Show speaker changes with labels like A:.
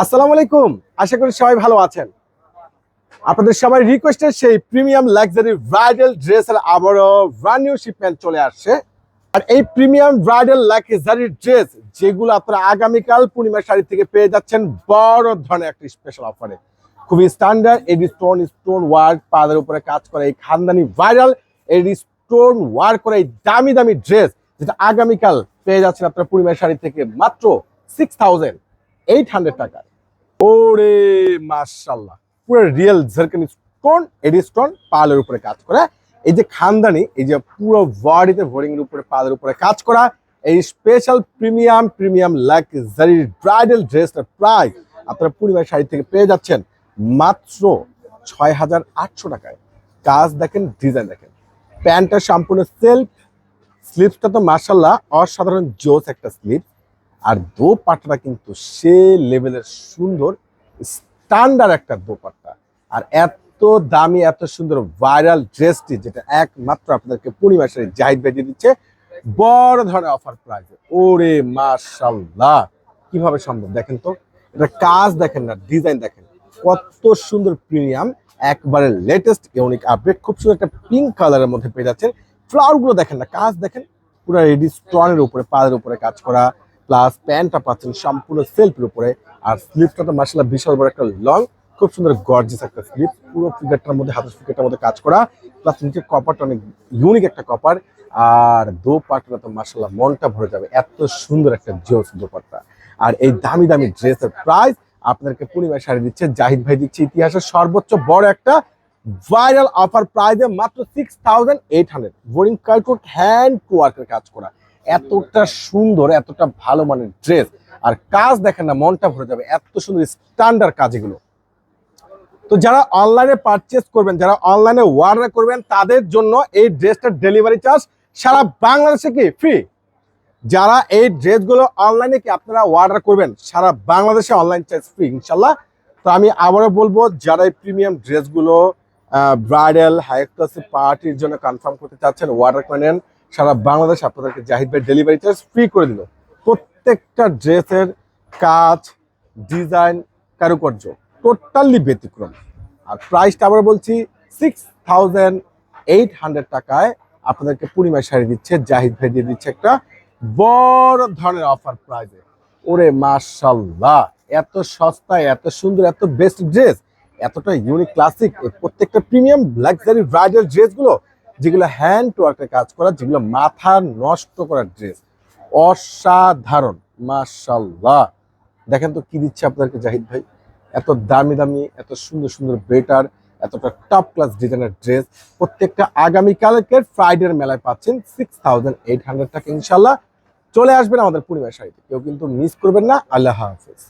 A: আসসালামু আলাইকুম। আশা করি সবাই ভালো আছেন। আপনাদের সবাই রিকোয়েস্টের সেই প্রিমিয়াম লাক্সারি ব্রাইডাল ড্রেসের আবারও ব্র্যান্ড নিউ শিপমেন্ট চলে আসছে। আর এই প্রিমিয়াম ব্রাইডাল লাক্সারি ড্রেস যেগুলো আপনারা আগামীকাল পূর্ণিমা শাড়ি থেকে পেয়ে যাচ্ছেন, বড় ধরনের একটা স্পেশাল অফারে খুবই standard AD stone stone work, পাদের উপরে কাজ করে এই খানদানি ভাইরাল এডি স্টোন ওয়ার্ক করে এই দামি দামি ড্রেস যেটা আগামীকাল পেয়ে যাচ্ছেন আপনারা পূর্ণিমা শাড়ি থেকে মাত্র সিক্স থাউজেন্ড এইট হান্ড্রেড টাকা ওরে মাশাল্লাহ পুরো রিয়েল ঝারকানি স্টোন এডি স্টোন পালের উপরে কাজ করা। এই যে খানদানি, এই যে পুরো বডিতে বোরিং এর উপরে পালের উপরে কাজ করা। এই special premium premium luxury bridal ড্রেসটা প্রায় আপনারা পূর্ণিমা শাড়ি থেকে পেয়ে যাচ্ছেন মাত্র ছয় হাজার আটশো টাকায়। কাজ দেখেন ডিজাইন দেখেন। প্যান্টটা সম্পূর্ণ সেলফ স্লিপসটা তো মার্শাল্লাহ অসাধারণ জোস একটা স্লিপ আর দোপাট্টাটা কিন্তু সে লেভেলের সুন্দর স্ট্যান্ডার্ড একটা দোপাট্টা। আর এত দামি, এত সুন্দর ভাইরাল ড্রেসটি যেটা একমাত্র আপনাদেরকে পূর্ণিমা শাড়ি জাহিদ ভাই দিচ্ছে, বড় ধরনের অফার প্রাইজে ওরে মাশাল্লাহ কীভাবে সম্ভব? দেখেন তো, এটা কাজ দেখেন না ডিজাইন দেখেন। কত সুন্দর প্রিমিয়াম একবারে লেটেস্ট ইউনিক আপডেট খুব সুন্দর একটা পিঙ্ক কালারের মধ্যে পেয়ে যাচ্ছেন। ফ্লাওয়ারগুলো দেখেন না, কাজ দেখেন, পুরো রেডি স্টোনের উপরে পাদের উপরে কাজ করা। প্লাস প্যান্টটা পাচ্ছেন সম্পূর্ণ সেলফের উপরে। আর স্লিপটা তো মার্শাল্লাহ বিশাল বড় একটা লং, খুব সুন্দর গর্জিস একটা স্লিপ পুরো ফিগারটার মধ্যে, হাতের ফিগারটার মধ্যে কাজ করা। প্লাস নিচে কপারটা অনেক ইউনিক একটা কপার আর দো পাটটা তো মার্শাল্লাহ মনটা ভরে যাবে, এত সুন্দর একটা জোস দোপাট্টা। আর এই দামি দামি ড্রেসের প্রাইস আপনাদেরকে পূর্ণিমা শাড়ি দিচ্ছে, জাহিদ ভাই দিচ্ছে ইতিহাসের সর্বোচ্চ বড় একটা ভাইরাল অফার প্রাইজে মাত্র সিক্স থাউজেন্ড এইট হান্ড্রেড বোরিং কার্টুট হ্যান্ড ওয়ার্কের কাজ করা। এতটা সুন্দর, এতটা ভালো মানের ড্রেস আর কাজ দেখেন না, মনটা ভরে যাবে। এত সুন্দর স্ট্যান্ডার্ড কাজ এগুলো। তো যারা অনলাইনে পারচেস করবেন, যারা অনলাইনে অর্ডার করবেন, তাদের জন্য এই ড্রেসটার ডেলিভারি চার্জ সারা বাংলাদেশে কি ফ্রি যারা এই ড্রেসগুলো অনলাইনে কি আপনারা অর্ডার করবেন, সারা বাংলাদেশে অনলাইন চার্জ ফ্রি ইনশাল্লাহ। তো আমি আবারও বলব, যারা এই প্রিমিয়াম ড্রেসগুলো ব্রাইডাল হাই ক্লাসে পার্টির জন্য কনফার্ম করতে চাচ্ছেন অর্ডার করে নেন। সারা বাংলাদেশ আপনাদেরকে জাহিদ ভাই ডেলিভারি চার্জ ফ্রি করে দিল। প্রত্যেকটা ড্রেসের কাজ ডিজাইন কারুকার্য টোটালি ব্যতিক্রম। আর প্রাইসটা আবার বলছি সিক্স থাউজেন্ড এইট হান্ড্রেড টাকায় আপনাদেরকে পূর্ণিমা শাড়ি দিচ্ছে, জাহিদ ভাই দিয়ে দিচ্ছে একটা বড় ধরনের অফার প্রাইজে ওরে মাশাল্লাহ এত সস্তায় এত সুন্দর, এত বেস্ট ড্রেস এতটা ইউনিক ক্লাসিক প্রত্যেকটা প্রিমিয়াম লাক্সারি ব্রাইডাল ড্রেসগুলো যেগুলো হ্যান্ড ওয়ার্কের কাজ করা, যেগুলো মাথা নষ্ট করার ড্রেস অসাধারণ মাশাল্লাহ দেখেন তো কি দিচ্ছে আপনাদেরকে জাহিদ ভাই? এত দামি দামি, এত সুন্দর সুন্দর বেটার, এতটা টপ ক্লাস ডিজাইনের ড্রেস প্রত্যেকটা আগামীকালকের ফ্রাইডের মেলায় পাচ্ছেন সিক্স থাউজেন্ড এইট হান্ড্রেড টাকা ইনশাল্লাহ চলে আসবেন আমাদের পরিবার শাড়িতে কেউ কিন্তু মিস করবেন না। আল্লাহ হাফেজ।